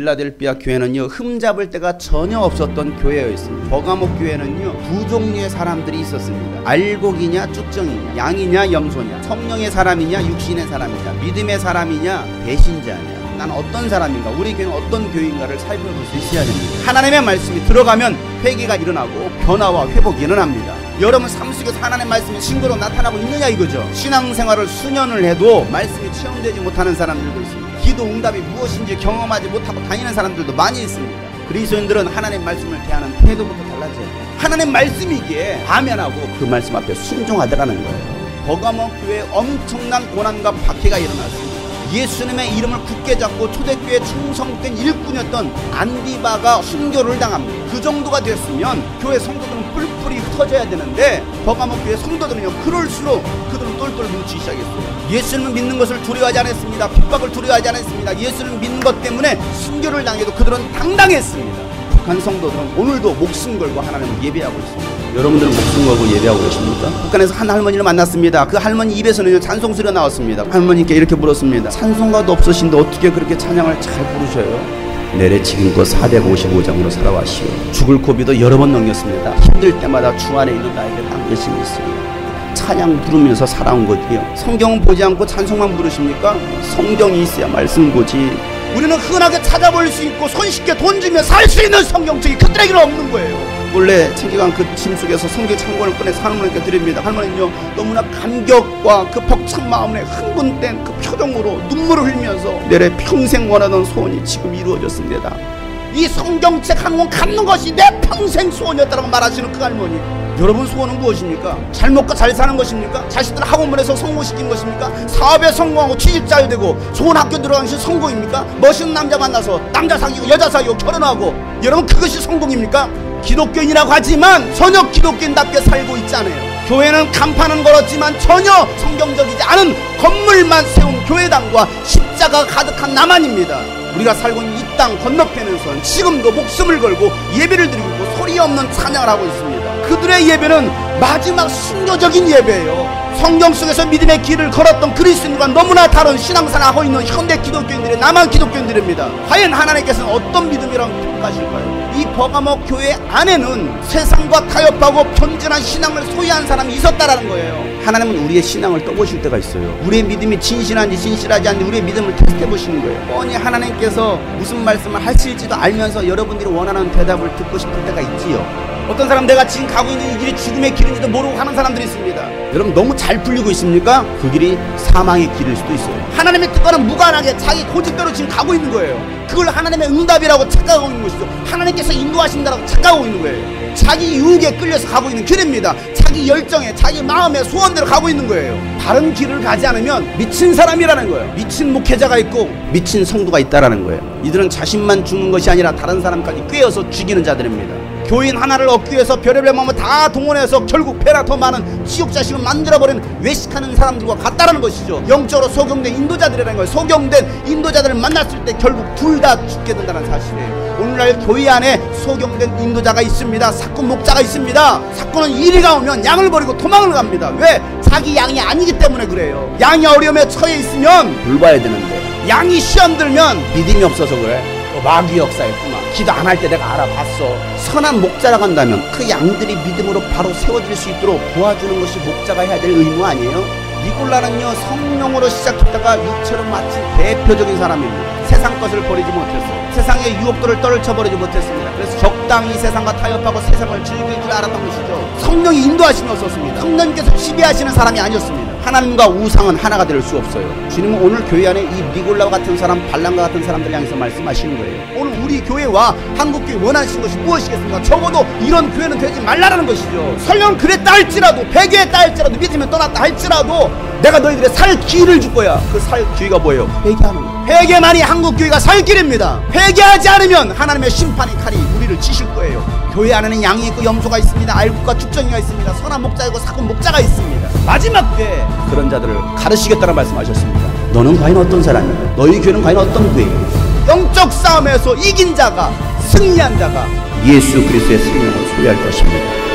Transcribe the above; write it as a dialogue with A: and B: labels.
A: 빌라델피아 교회는요 흠잡을 데가 전혀 없었던 교회였습니다. 버가목 교회는요 두 종류의 사람들이 있었습니다. 알곡이냐 쭉정이냐 양이냐 염소냐 성령의 사람이냐 육신의 사람이냐 믿음의 사람이냐 배신자냐 난 어떤 사람인가 우리 교회는 어떤 교회인가를 살펴볼 수 있어야 됩니다. 하나님의 말씀이 들어가면 회개가 일어나고 변화와 회복이 일어납니다. 여러분 삶 속에서 하나님의 말씀이 신고로 나타나고 있느냐 이거죠. 신앙생활을 수년을 해도 말씀이 체험되지 못하는 사람들도 있습니다. 기도 응답이 무엇인지 경험하지 못하고 다니는 사람들도 많이 있습니다. 그리스도인들은 하나님 말씀을 대하는 태도부터 달라져야 돼요. 하나님 말씀이기에 아면하고 그 말씀 앞에 순종하더라는 거예요. 버가모 교회에 엄청난 고난과 박해가 일어났습니다. 예수님의 이름을 굳게 잡고 초대교회 충성된 일꾼이었던 안디바가 순교를 당합니다. 그 정도가 됐으면 교회 성도들은 뿔뿔이 흩어져야 되는데 버가모 교회 성도들은요 그럴수록 그들은 똘똘 뭉치기 시작했어요. 예수님을 믿는 것을 두려워하지 않았습니다. 핍박을 두려워하지 않았습니다. 예수를 믿는 것 때문에 순교를 당해도 그들은 당당했습니다. 북한 성도들은 오늘도 목숨 걸고 하나님을 예배하고 있습니다. 여러분들은 목숨 걸고 예배하고 계십니까? 북한에서 한 할머니를 만났습니다. 그 할머니 입에서는 찬송 소리가 나왔습니다. 할머니께 이렇게 물었습니다. 찬송가도 없으신데 어떻게 그렇게 찬양을 잘 부르셔요? 내래 지금껏 455장으로 살아왔시오. 죽을 고비도 여러 번 넘겼습니다. 힘들 때마다 주 안에 있는 나에게 딱 열심히 있어요. 찬양 부르면서 살아온 거지요. 성경은 보지 않고 찬송만 부르십니까? 성경이 있어야 말씀 보지. 우리는 흔하게 찾아볼 수 있고 손쉽게 돈 주면 살수 있는 성경책이 그들에게는 없는 거예요. 원래 챙겨간 그 짐 속에서 성경 창고를 꺼내서 할머니께 드립니다. 할머니는요 너무나 감격과 그 벅찬 마음에 흥분된 그 표정으로 눈물을 흘리면서 내래 평생 원하던 소원이 지금 이루어졌습니다. 이 성경책 한 권 갖는 것이 내 평생 소원이었다고 말하시는 그 할머니. 여러분 소원은 무엇입니까? 잘 먹고 잘 사는 것입니까? 자식들 학원 보내서 성공시킨 것입니까? 사업에 성공하고 취직 잘 되고 좋은 학교 들어가는 성공입니까? 멋있는 남자 만나서 남자 사귀고 여자 사귀고 결혼하고 여러분 그것이 성공입니까? 기독교인이라고 하지만 전혀 기독교인답게 살고 있지 않아요. 교회는 간판은 걸었지만 전혀 성경적이지 않은 건물만 세운 교회당과 십자가 가득한 남한입니다. 우리가 살고 있는 이 땅 건너편에서는 지금도 목숨을 걸고 예배를 드리고 소리 없는 찬양을 하고 있습니다. 그들의 예배는 마지막 순교적인 예배예요. 성경 속에서 믿음의 길을 걸었던 그리스도인과 너무나 다른 신앙생활 하고 있는 현대 기독교인들의 남한 기독교인들입니다. 과연 하나님께서는 어떤 믿음이라고 평가하실까요? 이 버가모 교회 안에는 세상과 타협하고 편진한 신앙을 소유한 사람이 있었다라는 거예요. 하나님은 우리의 신앙을 떠보실 때가 있어요. 우리의 믿음이 진실한지 진실하지 않는지 우리의 믿음을 테스트해 보시는 거예요. 뻔히 하나님께서 무슨 말씀을 하실지도 알면서 여러분들이 원하는 대답을 듣고 싶을 때가 있지요. 어떤 사람 내가 지금 가고 있는 이 길이 죽음의 길인지도 모르고 하는 사람들이 있습니다. 여러분 너무 잘 풀리고 있습니까? 그 길이 사망의 길일 수도 있어요. 하나님의 특권은 무관하게 자기 고집대로 지금 가고 있는 거예요. 그걸 하나님의 응답이라고 착각하고 있는 것이죠. 하나님께서 인도하신다라고 착각하고 있는 거예요. 자기 유혹에 끌려서 가고 있는 길입니다. 자기 열정에 자기 마음의 소원대로 가고 있는 거예요. 다른 길을 가지 않으면 미친 사람이라는 거예요. 미친 목회자가 있고 미친 성도가 있다라는 거예요. 이들은 자신만 죽는 것이 아니라 다른 사람까지 꿰어서 죽이는 자들입니다. 교인 하나를 얻기 위해서 별의별 마음을 다 동원해서 결국 배나 더 많은 지옥 자식을 만들어버리는 외식하는 사람들과 같다라는 것이죠. 영적으로 소경된 인도자들이라는 거예요. 소경된 인도자들을 만났을 때 결국 둘 다 죽게 된다는 사실이에요. 오늘날 교회 안에 소경된 인도자가 있습니다. 사꾼 목자가 있습니다. 사꾼은 이리가 오면 양을 버리고 도망을 갑니다. 왜? 자기 양이 아니기 때문에 그래요. 양이 어려움에 처해 있으면 돌봐야 되는데 양이 시험 들면 믿음이 없어서 그래. 마귀 역사였구만. 기도 안 할 때 내가 알아봤어. 선한 목자라고 한다면 그 양들이 믿음으로 바로 세워질 수 있도록 도와주는 것이 목자가 해야 될 의무 아니에요? 니골라는요 성령으로 시작했다가 육체로 마치 대표적인 사람입니다. 세상 것을 버리지 못했어요. 세상의 유혹들을 떨쳐버리지 못했습니다. 그래서 적당히 세상과 타협하고 세상을 즐길 줄 알았던 것이죠. 성령이 인도하심이 없었습니다. 성령께서 지배하시는 사람이 아니었습니다. 하나님과 우상은 하나가 될 수 없어요. 주님은 오늘 교회 안에 이 니골라와 같은 사람, 발람과 같은 사람들 향해서 말씀하시는 거예요. 오늘 우리 교회와 한국 교회 원하시는 것이 무엇이겠습니까? 적어도 이런 교회는 되지 말라라는 것이죠. 설령 그랬다 할지라도 배교했다 할지라도 믿으면 떠났다 할지라도 내가 너희들의 살 길을 줄 거야. 그 살 기회가 뭐예요? 회개하는 거. 회개만이 한국 교회가 살 길입니다. 회개하지 않으면 하나님의 심판의 칼이 우리를 치실 거예요. 교회 안에는 양이 있고 염소가 있습니다. 알국과 축정이가 있습니다. 선한 목자 있고 사꾼 목자가 있습니다. 마지막 때 그런 자들을 가르치겠다는 말씀하셨습니다. 너는 과연 어떤 사람이야? 너희 교회는 과연 어떤 교회야? 영적 싸움에서 이긴 자가 승리한 자가 예수 그리스도의 생명을 소유할 것입니다.